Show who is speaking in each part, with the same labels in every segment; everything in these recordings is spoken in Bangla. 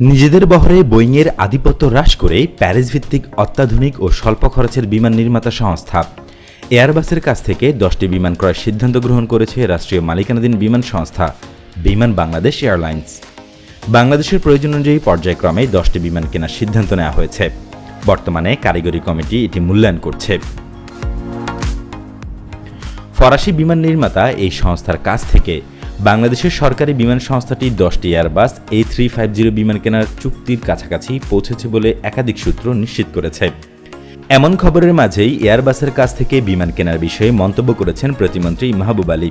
Speaker 1: নিজেদের বহরে বোয়িংয়ের আধিপত্য হ্রাস করে প্যারিস ভিত্তিক অত্যাধুনিক ও স্বল্প খরচের বিমান নির্মাতা সংস্থা। এয়ারবাসের কাছ থেকে দশটি বিমান ক্রয়ের সিদ্ধান্ত গ্রহণ করেছে রাষ্ট্রীয় মালিকানাধীন বিমান সংস্থা, বিমান বাংলাদেশ এয়ারলাইন্স। বাংলাদেশের প্রয়োজন অনুযায়ী পর্যায়ক্রমে দশটি বিমান কেনার সিদ্ধান্ত নেওয়া হয়েছে। বর্তমানে কারিগরি কমিটি এটি মূল্যায়ন করছে। ফরাসি বিমান নির্মাতা এই সংস্থার কাছ থেকে বাংলাদেশের সরকারি বিমান সংস্থাটি দশটি Airbus A three five zero বিমান কেনার চুক্তির কাছাকাছি পৌঁছেছে বলে একাধিক সূত্র নিশ্চিত করেছে। এমন খবরের মাঝেই এয়ারবাসের কাছ থেকে বিমান কেনার বিষয়ে মন্তব্য করেছেন প্রতিমন্ত্রী মাহবুব আলী।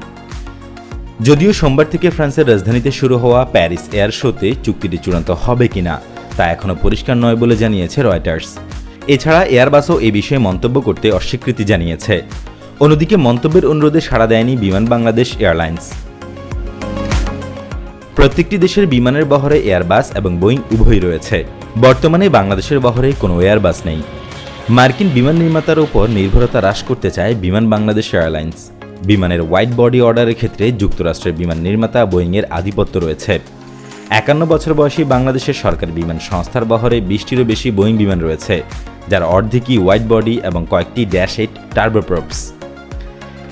Speaker 1: যদিও সোমবার থেকে ফ্রান্সের রাজধানীতে শুরু হওয়া প্যারিস এয়ার শোতে চুক্তিটি চূড়ান্ত হবে কিনা তা এখনও পরিষ্কার নয় বলে জানিয়েছে রয়টার্স। এছাড়া এয়ারবাসও এ বিষয়ে মন্তব্য করতে অস্বীকৃতি জানিয়েছে। অন্যদিকে মন্তব্যের অনুরোধে সাড়া দেয়নি বিমান বাংলাদেশ এয়ারলাইন্স। প্রত্যেকটি দেশের বিমানের বহরে এয়ারবাস এবং বোয়িং উভয়ই রয়েছে। বর্তমানে বাংলাদেশের বহরে কোনো এয়ারবাস নেই। মার্কিন বিমান নির্মাতার উপর নির্ভরতা হ্রাস করতে চায় বিমান বাংলাদেশ এয়ারলাইন্স বিমানের হোয়াইট বডি অর্ডারের ক্ষেত্রে যুক্তরাষ্ট্রের বিমান নির্মাতা বোয়িংয়ের আধিপত্য রয়েছে। একান্ন বছর বয়সী বাংলাদেশের সরকারি বিমান সংস্থার বহরে বিশটিরও বেশি বোয়িং বিমান রয়েছে, যার অর্ধেকই হোয়াইট বডি এবং কয়েকটি dash eight turboprops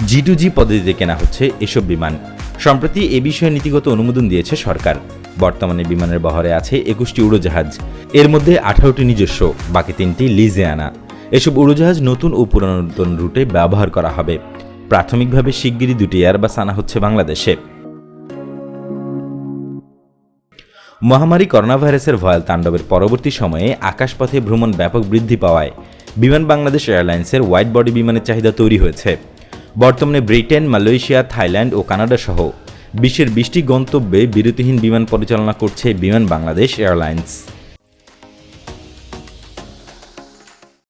Speaker 1: G to G পদ্ধতিতে কেনা হচ্ছে এসব বিমান। সম্প্রতি এ বিষয়ে নীতিগত অনুমোদন দিয়েছে সরকার। বর্তমানে বিমানের বহরে আছে একুশটি উড়োজাহাজ। এর মধ্যে আঠারোটি নিজস্ব, বাকি তিনটি লিজে আনা। এসব উড়োজাহাজ নতুন ও পুরাতন রুটে ব্যবহার করা হবে। প্রাথমিকভাবে শিগগিরই দুটি এয়ারবাস আনা হচ্ছে বাংলাদেশে। মহামারী করোনা ভাইরাসের ভয়াল তাণ্ডবের পরবর্তী সময়ে আকাশপথে ভ্রমণ ব্যাপক বৃদ্ধি পাওয়ায় বিমান বাংলাদেশ এয়ারলাইন্সের হোয়াইট বডি বিমানের চাহিদা তৈরি হয়েছে। বর্তমানে ব্রিটেন, মালয়েশিয়া, থাইল্যান্ড ও কানাডা সহ বিশ্বের বিশটি গন্তব্যে বিরতিহীন বিমান পরিচালনা করছে বিমান বাংলাদেশ এয়ারলাইন্স।